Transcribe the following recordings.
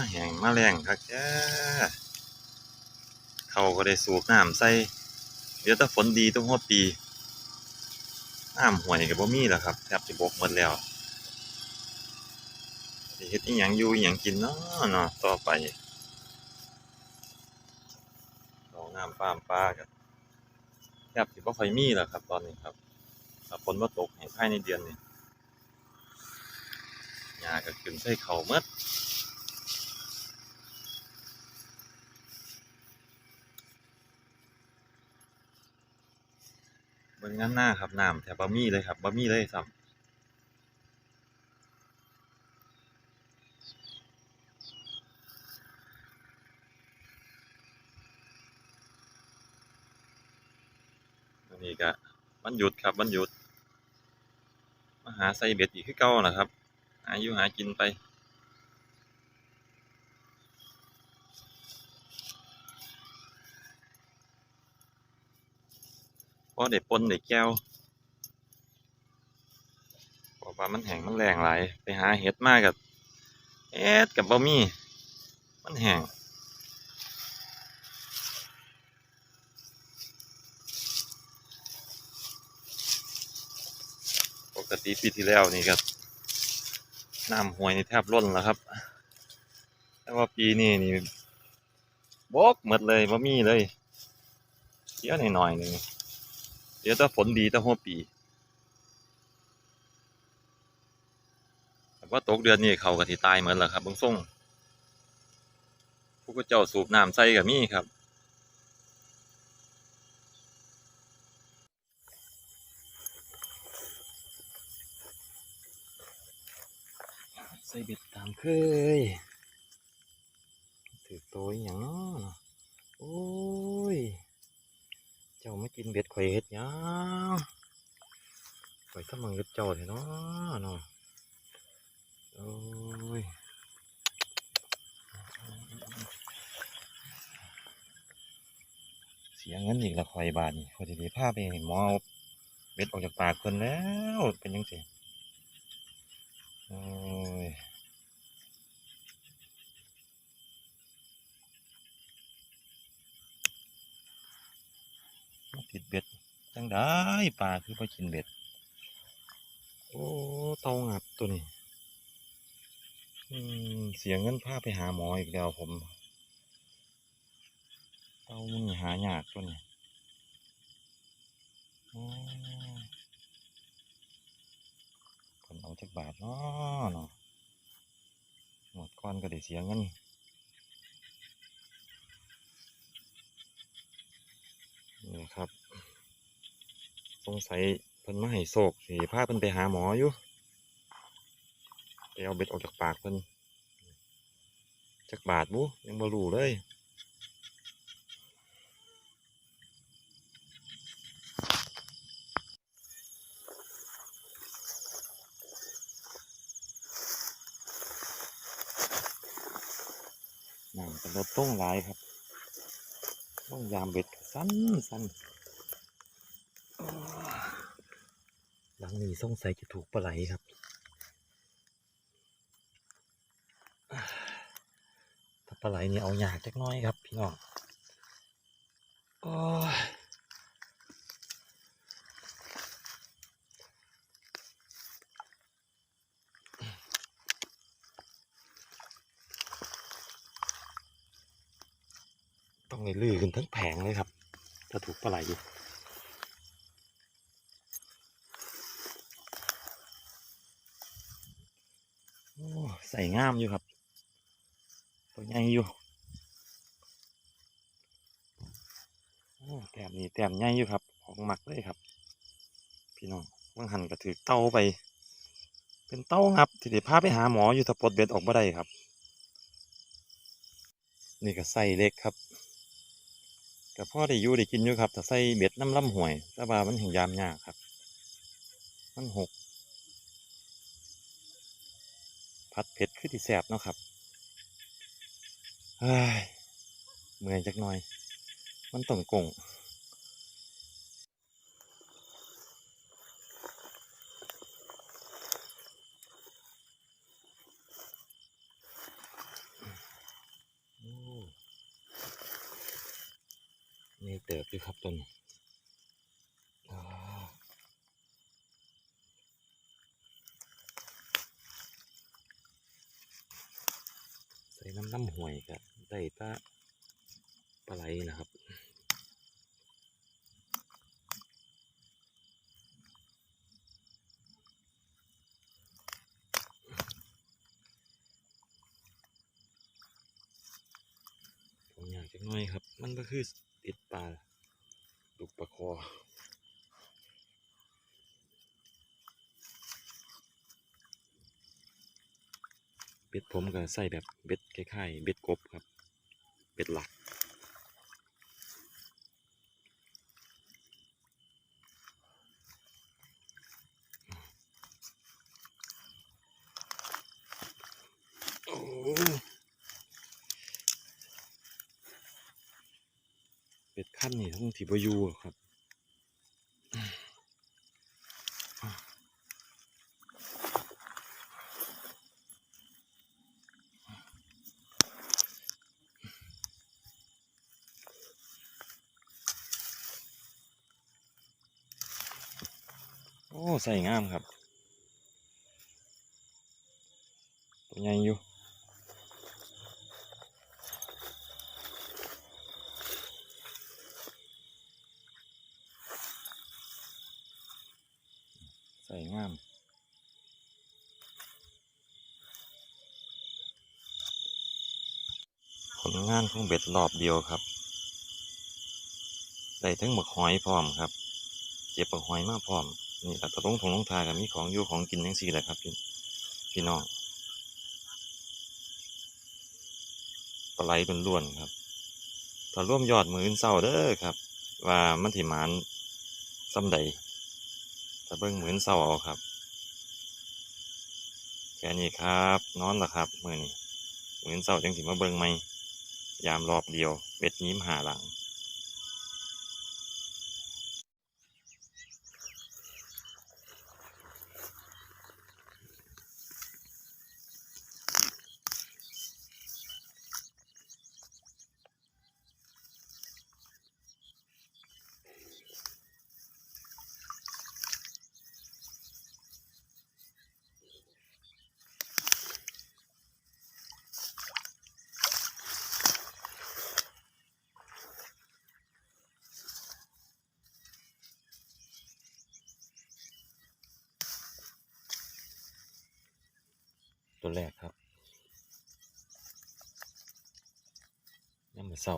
มาแห้งมาแรงคักแท้เขาก็ได้สูบน้ำใส่เดี๋ยวถ้าฝนดีต้องหัวปีน้ำห่วยก็บ่มีแล้วครับแทบจะบกหมดแล้วเฮ็ดอีหยังอยู่อีหยังกินเนาะเนาะต่อไปเราน้ำปามปลากันแทบสิบ่ค่อยมีแล้วครับ ตอนนี้ครับถ้าฝนบ่ตกให้ภายในเดือนนี้หญ้าก็ขึ้นใส่เขาหมด เบิ่งงานหน้าครับน้ำแทบบ่มีเลยครับบ่มีเลยซ้ำอันนี้ก็วันหยุดครับวันหยุดมาหาใส่เบ็ดอีกคือเก่านะครับหายูหากินไป พอได้ปนได้แก้วเพราะว่ามันแห้งมันแรงหลายไปหาเห็ดมากกับเอ็ดกับบะมี่มันแห้งปกติปีที่แล้วนี่ก็น้ำห้วยนี่แทบล้นแล้วครับ แต่ว่าปีนี้นี่บกหมดเลยบ่มีเลยเยอะหน่อยหนึ่ง เดี๋ยวถ้าฝนดีถ้าหัวปีแต่ว่าตกเดือนนี้เขาก็สิตายเหมือนแล้วครับบางส่งพวกเจ้าสูบน้ำใส่กับมี่ครับ ใส่เบ็ดตามเคย ถือตัวอย่างนาะโอ้ย จ้าไม่กินเบ็ดข่อยเฮ็ดยังข่อยสมังกับเจ้าเถอดเนาะเนาะโอ้ยเสียเงินอีกละข่อยบาทนี่พอยจะได้พาไปให้หมอเบ็ดออกจากปากคนแล้วเป็นยังไงโอ้ย มา ติดเบ็ดจังได้ปลาคือไปกินเบ็ด โอ้เตางับตัวนี้เสียงเงินพาไปหาหมออีกแล้วผม เตามึงหายากตัวนี้คนเอาจากบาทเนาะเนาะหมดก้อนก็ได้เสียเงินนี่ครับ สงสัยเพิ่นมาให้โศกสิพาเพิ่นไปหาหมออยู่ไปเอาเบ็ดออกจากปากเพิ่นจากบาดบุยังบ่รู้เลยน้ำเป็นรถต้องหลายครับ ต้องยามเบ็ดสั้นสั้นโอ้ หลังนี้สงสัยจะถูกปลาไหลครับ ถ้าปลาไหลนี่เอายากจักน้อยครับ พี่น้องโอ้ยต้องเลยลื่อขึ้นทั้งแผงเลยครับ ถ้าถูกปลาไหล ใส่งามอยู่ครับ ตัวใหญ่อยู่แต้มนี่แต้มใหญ่อยู่ครับ ของหมักเลยครับ พี่น้องว่างหันก็ถือเต้าไป เป็นเต้าครับที่ได้พาไปหาหมออยู่ถ้าปลดเบ็ดออกมาได้ครับ นี่ก็ใส่เล็กครับก็พ่อได้อยู่ได้กินอยู่ครับแต่ใส่เบ็ดน้ำล่ำห่วยแต่ว่ามันแห่งยามยากครับ มันหก ผัดเผ็ดขึ้นที่แสบเนาะครับเมื่อยจักหน่อย มันต้องกงนี่เติบอยู่ครับต้น น้ำน้ำห่วยก็ได้ปลาปลาไหลนะครับผมอยากจะน้อยครับ มันก็คือติดปลาลูกปลาคอ เบ็ดผมก็ใส่แบบเบ็ดคล้ายๆเบ็ดกบครับ เบ็ดหลัก เป็ดขั้นนี่ทั้งที่บอยูครับ อ้ใส่งามครับ ตัวใหญ่อยู่ใส่งามผลงานของเบ็ดรอบเดียวครับ ได้ทั้งหมึกหอยพร้อมครับ เจ็บหมึกหอยมากพร้อม นี่แหละตะลงทงลงทากับมีของอยู่ของกินทั้งสี่แหละครับพี่พี่น้องปลาไหลล้วนครับถ้าร่วมยอดมืออนเศร้าเด้อครับ ว่ามันถิมานซ้ำใดถ้าเบิ้งมือนเศร้าเอาครับแค่นี้ครับ นอนละครับมือนี้มือนเศร้าจังสิมาเบิ้งไหมยามรอบเดียวเบ็ดยิ้มหาหลัง ตัวแรกครับน้ำมือเศร้า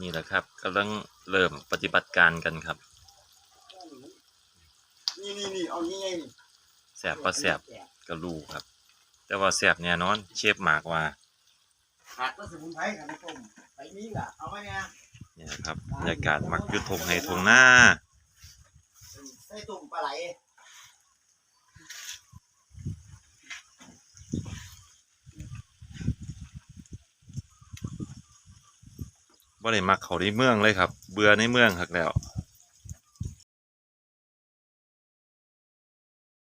นี่แหละครับกำลังเริ่มปฏิบัติการกันครับ นี่นี่นี่เอานี่ไงนี่แสบก็แสบก็รู้ครับ แต่ว่าแสบแน่นอนเชฟหมากว่าขาดก็สมุนไพรกันนะต้มไปนี่ล่ะเอาไว้เนี่ย นี่ยครับบรรยากาศมักยุทงให้ทงหน้าใส่ตุ่มปลาไหลว่าได้มักเขาในเมืองเลยครับ เบื่อในเมืองหักแล้ว